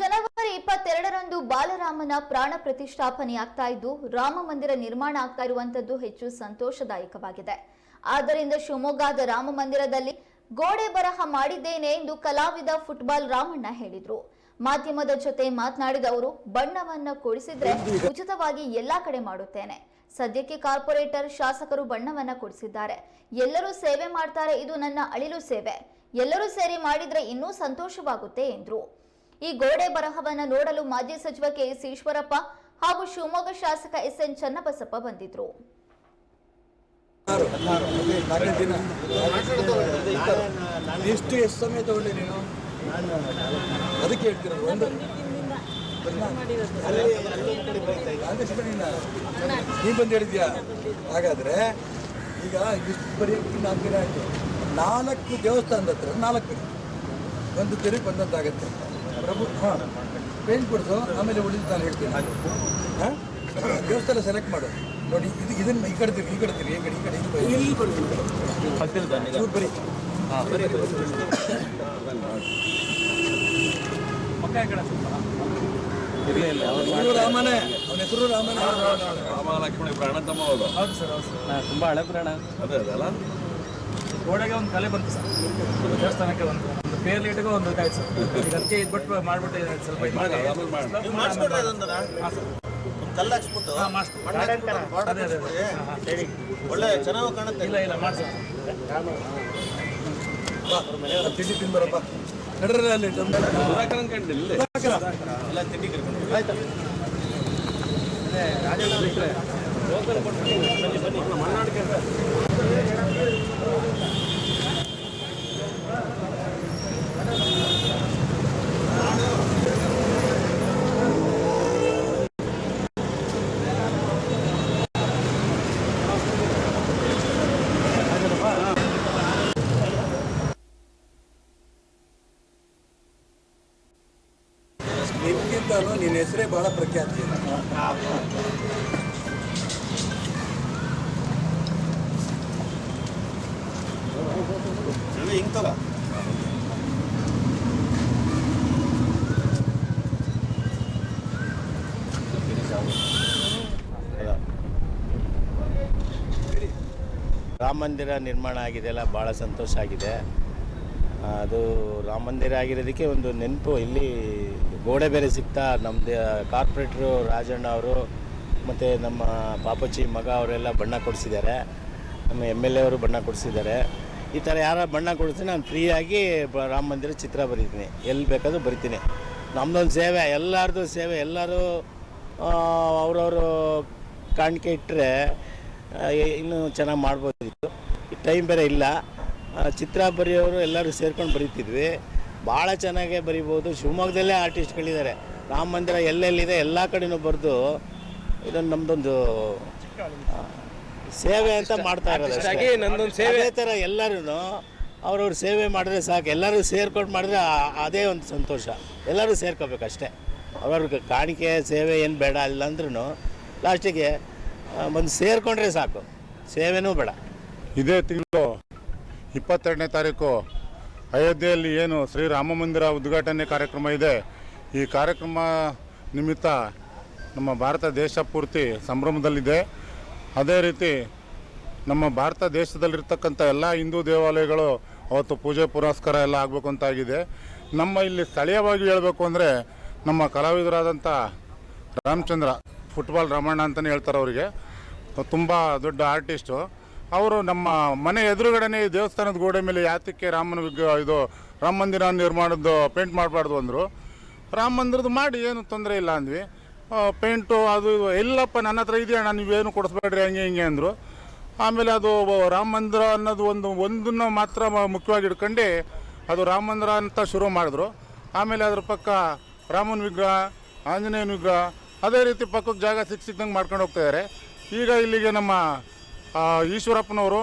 ಜನವರಿ ಇಪ್ಪತ್ತೆರಡರಂದು ಬಾಲರಾಮನ ಪ್ರಾಣ ಪ್ರತಿಷ್ಠಾಪನೆಯಾಗ್ತಾ ಇದ್ದು ರಾಮ ಮಂದಿರ ನಿರ್ಮಾಣ ಆಗ್ತಾ ಇರುವಂತದ್ದು ಹೆಚ್ಚು ಸಂತೋಷದಾಯಕವಾಗಿದೆ. ಆದ್ದರಿಂದ ಶಿವಮೊಗ್ಗದ ರಾಮ ಮಂದಿರದಲ್ಲಿ ಗೋಡೆ ಬರಹ ಮಾಡಿದ್ದೇನೆ ಎಂದು ಕಲಾವಿದ ಫುಟ್ಬಾಲ್ ರಾಮಣ್ಣ ಹೇಳಿದ್ರು. ಮಾಧ್ಯಮದ ಜೊತೆ ಮಾತನಾಡಿದ ಅವರು ಬಣ್ಣವನ್ನ ಕೊಡಿಸಿದ್ರೆ ಉಚಿತವಾಗಿ ಎಲ್ಲಾ ಕಡೆ ಮಾಡುತ್ತೇನೆ. ಸದ್ಯಕ್ಕೆ ಕಾರ್ಪೊರೇಟರ್ ಶಾಸಕರು ಬಣ್ಣವನ್ನ ಕೊಡಿಸಿದ್ದಾರೆ. ಎಲ್ಲರೂ ಸೇವೆ ಮಾಡ್ತಾರೆ ಇದು ನನ್ನ ಅಳಿಲು ಸೇವೆ. ಎಲ್ಲರೂ ಸೇರಿ ಮಾಡಿದ್ರೆ ಇನ್ನೂ ಸಂತೋಷವಾಗುತ್ತೆ ಎಂದ್ರು. ಈ ಗೋಡೆ ಬರಹವನ್ನ ನೋಡಲು ಮಾಜಿ ಸಚಿವ ಕೆಎಸ್ ಈಶ್ವರಪ್ಪ ಹಾಗೂ ಶಿವಮೊಗ್ಗ ಶಾಸಕ ಎಸ್ ಎನ್ ಚನ್ನಬಸಪ್ಪ ಬಂದಿದ್ರು. ಎಷ್ಟು ಎಷ್ಟು ಸಮಯ ತಗೊಂಡೆ ನೀನು? ಅದಕ್ಕೆ ಹೇಳ್ತೀರ? ಒಂದು ನೀ ಬಂದು ಹೇಳಿದ್ಯಾ? ಹಾಗಾದ್ರೆ ಈಗ ಇಷ್ಟು ಬರೀ ನಾಲ್ಕು ದಿನ ಆಯ್ತು. ನಾಲ್ಕು ದೇವಸ್ಥಾನದ ಹತ್ರ ನಾಲ್ಕು. ಒಂದು ತೆರಿಗೆ ಬಂದಂತಾಗತ್ತೆ. ಪ್ರಭು ಹಾಂ. ಪೇಂಟ್ ಕೊಡ್ತು ಆಮೇಲೆ ಉಳಿದು ನಾನು ಹೇಳ್ತೀನಿ. ಹಾಂ? ದೇವಸ್ಥಾನ ಸೆಲೆಕ್ಟ್ ಮಾಡು. ನೋಡಿ ಇದು ಇದನ್ನ ಈ ಕಡೆ ತಿರ್ಗಿ ಈ ಕಡೆ ತಿರ್ಗಿ ಈ ಕಡೆ ಈ ಕಡೆ ಈ ಕಡೆ ಚೂರು ಬರೀ ರಾಮನೇ. ಅವನ ಹೆಸರು ರಾಮನೇ. ರಾಮ ಲಕ್ಷ್ಮಣ ಪ್ರಾಣ ತಮ್ಮ ಹೌದು ಹೌದು ಸರ್ ಹೌದು ಸರ್. ತುಂಬ ಹಳೆ ಪ್ರಾಣ. ಅದೇ ಅದಲ್ಲ ಗೋಡೆಗೆ ಒಂದು ಕಲೆ ಬಂತು ಸರ್. ದೇವಸ್ಥಾನಕ್ಕೆ ಒಂದು ಪೇರ್ ಲೀಟ್ಗೆ ಒಂದು ಇದಾಯ್ತು ಸರ್. ಅದಕ್ಕೆ ಇದ್ಬಿಟ್ಟು ಮಾಡ್ಬಿಟ್ಟು ಇದು ಸ್ವಲ್ಪ ಇದು ಮಾಡಿ ಮಾಡಿ. ಮಾಡಿಸ್ಕೊಡ್ರಿ ಹಾಂ ಸರ್. ಕಲ್ಲು ಹಾಕ್ಸ್ಬಿಟ್ಟು ಹಾಂ ಮಾಡಿಸ್ಬಿಟ್ಟು ಬಾರ್ಡರ್ ಅದೇ ಅದೇ ಕೊಡ್ಸ್ಬಿಡಿ. ಹಾಂ ಹಾಂ ಒಳ್ಳೆ ಚೆನ್ನಾಗಿ ಕಾಣುತ್ತೆ. ಇಲ್ಲ ಇಲ್ಲ ಮಾಡ್ಸ ಬಾ ಆ ತಿಂಡಿ ತಿನ್ಬರಪ್ಪ. ನಡ್ರಿ ಅಲ್ಲಿ ಎಲ್ಲ ತಿಂಡಿ ಕರ್ಕೊಂಡು ಆಯ್ತಾ? ನಿನ್ಗಿಂತಲೂ ನಿನ್ನ ಹೆಸರೇ ಬಹಳ ಪ್ರಖ್ಯಾತಿ ರಾಮ ಮಂದಿರ ನಿರ್ಮಾಣ ಆಗಿದೆ ಅಲ್ಲ ಭಾಳ ಸಂತೋಷ ಆಗಿದೆ. ಅದು ರಾಮ ಮಂದಿರ ಆಗಿರೋದಕ್ಕೆ ಒಂದು ನೆನಪು ಇಲ್ಲಿ ಗೋಡೆ ಬೇರೆ ಸಿಗ್ತಾ ನಮ್ಮದು ಕಾರ್ಪೊರೇಟ್ರು ರಾಜಣ್ಣ ಅವರು, ಮತ್ತು ನಮ್ಮ ಪಾಪಚ್ಚಿ ಮಗ ಅವರೆಲ್ಲ ಬಣ್ಣ ಕೊಡಿಸಿದ್ದಾರೆ. ನಮ್ಮ ಎಂ ಎಲ್ ಎ ಅವರು ಬಣ್ಣ ಕೊಡಿಸಿದ್ದಾರೆ. ಈ ಥರ ಯಾರ ಬಣ್ಣ ಕೊಡಿಸಿ ನಾನು ಫ್ರೀಯಾಗಿ ರಾಮ ಮಂದಿರ ಚಿತ್ರ ಬರೀತೀನಿ. ಎಲ್ಲಿ ಬೇಕಾದರೂ ಬರಿತೀನಿ. ನಮ್ಮದೊಂದು ಸೇವೆ, ಎಲ್ಲರದು ಸೇವೆ, ಎಲ್ಲರೂ ಅವರವರು ಕಾಣಿಕೆ ಇಟ್ಟರೆ ಇನ್ನೂ ಚೆನ್ನಾಗಿ ಮಾಡ್ಬೋದಿತ್ತು. ಟೈಮ್ ಬೇರೆ ಇಲ್ಲ. ಚಿತ್ರ ಬರೆಯೋರು ಎಲ್ಲರೂ ಸೇರ್ಕೊಂಡು ಬರೀತಿದ್ವಿ. ಭಾಳ ಚೆನ್ನಾಗೇ ಬರಿಬೋದು ಶಿವಮೊಗ್ಗದಲ್ಲೇ ಆರ್ಟಿಸ್ಟ್ಗಳಿದ್ದಾರೆ ರಾಮ ಮಂದಿರ ಎಲ್ಲೆಲ್ಲಿದೆ? ಎಲ್ಲ ಕಡೆನೂ ಬರೆದು ಇದೊಂದು ನಮ್ಮದೊಂದು ಸೇವೆ ಅಂತ ಮಾಡ್ತಾ ಇರೋದು ಸೇವೆ ಥರ ಎಲ್ಲರೂ ಅವ್ರವ್ರ ಸೇವೆ ಮಾಡಿದ್ರೆ ಸಾಕು. ಎಲ್ಲರೂ ಸೇರ್ಕೊಂಡು ಮಾಡಿದ್ರೆ ಅದೇ ಒಂದು ಸಂತೋಷ. ಎಲ್ಲರೂ ಸೇರ್ಕೋಬೇಕು ಅಷ್ಟೇ. ಅವ್ರವ್ರಿಗೆ ಕಾಣಿಕೆ ಸೇವೆ ಏನು ಬೇಡ ಇಲ್ಲ ಅಂದ್ರೂ ಲಾಸ್ಟಿಗೆ ಬಂದು ಸೇರಿಕೊಂಡ್ರೆ ಸಾಕು. ಸೇವೆನೂ ಬೇಡ. ಇದೇ ತಿಂಗಳು ಇಪ್ಪತ್ತೆರಡನೇ ತಾರೀಕು ಅಯೋಧ್ಯೆಯಲ್ಲಿ ಏನು ಶ್ರೀರಾಮ ಮಂದಿರ ಉದ್ಘಾಟನೆ ಕಾರ್ಯಕ್ರಮ ಇದೆ, ಈ ಕಾರ್ಯಕ್ರಮ ನಿಮಿತ್ತ ನಮ್ಮ ಭಾರತ ದೇಶ ಪೂರ್ತಿ ಸಂಭ್ರಮದಲ್ಲಿದೆ. ಅದೇ ರೀತಿ ನಮ್ಮ ಭಾರತ ದೇಶದಲ್ಲಿರ್ತಕ್ಕಂಥ ಎಲ್ಲ ಹಿಂದೂ ದೇವಾಲಯಗಳು ಅವತ್ತು ಪೂಜೆ ಪುರಸ್ಕಾರ ಎಲ್ಲ ಆಗಬೇಕು ಅಂತಾಗಿದೆ. ನಮ್ಮ ಇಲ್ಲಿ ಸ್ಥಳೀಯವಾಗಿ ಹೇಳಬೇಕು ಅಂದರೆ ನಮ್ಮ ಕಲಾವಿದರಾದಂಥ ರಾಮಚಂದ್ರ, ಫುಟ್ಬಾಲ್ ರಮಣ್ಣ ಅಂತಲೇ ಹೇಳ್ತಾರೆ ಅವರಿಗೆ. ತುಂಬ ದೊಡ್ಡ ಆರ್ಟಿಸ್ಟು ಅವರು ನಮ್ಮ ಮನೆ ಎದುರುಗಡೆನೇ ದೇವಸ್ಥಾನದ ಗೋಡೆ ಮೇಲೆ ಯಾತಕ್ಕೆ ರಾಮನ ವಿಗ್ರಹ, ಇದು ರಾಮ ಮಂದಿರ ನಿರ್ಮಾಣದ್ದು ಪೇಂಟ್ ಮಾಡಬಾರ್ದು ಅಂದರು. ರಾಮ ಮಂದಿರದ್ದು ಮಾಡಿ ಏನು ತೊಂದರೆ ಇಲ್ಲ ಅಂದ್ವಿ. ಪೇಂಟು ಅದು ಎಲ್ಲಪ್ಪ ನನ್ನ ಹತ್ರ ಇದೆಯಣ್ಣ ನೀವೇನು ಕೊಡಿಸ್ಬೇಡ್ರಿ, ಹಂಗೆ ಹಿಂಗೆ ಅಂದರು. ಆಮೇಲೆ ಅದು ರಾಮ ಮಂದಿರ ಅನ್ನೋದು ಒಂದು, ಒಂದನ್ನು ಮಾತ್ರ ಮುಖ್ಯವಾಗಿ ಇಟ್ಕೊಂಡು ಅದು ರಾಮ ಮಂದಿರ ಅಂತ ಶುರು ಮಾಡಿದ್ರು. ಆಮೇಲೆ ಅದ್ರ ಪಕ್ಕ ರಾಮನ ವಿಗ್ರಹ, ಆಂಜನೇಯನ ವಿಗ್ರಹ, ಅದೇ ರೀತಿ ಪಕ್ಕಕ್ಕೆ ಜಾಗ ಸಿಕ್ಕ ಸಿಕ್ಕಂಗೆ ಮಾಡ್ಕೊಂಡು ಹೋಗ್ತಾ ಇದ್ದಾರೆ ಈಗ ಇಲ್ಲಿಗೆ ನಮ್ಮ ಈಶ್ವರಪ್ಪನವರು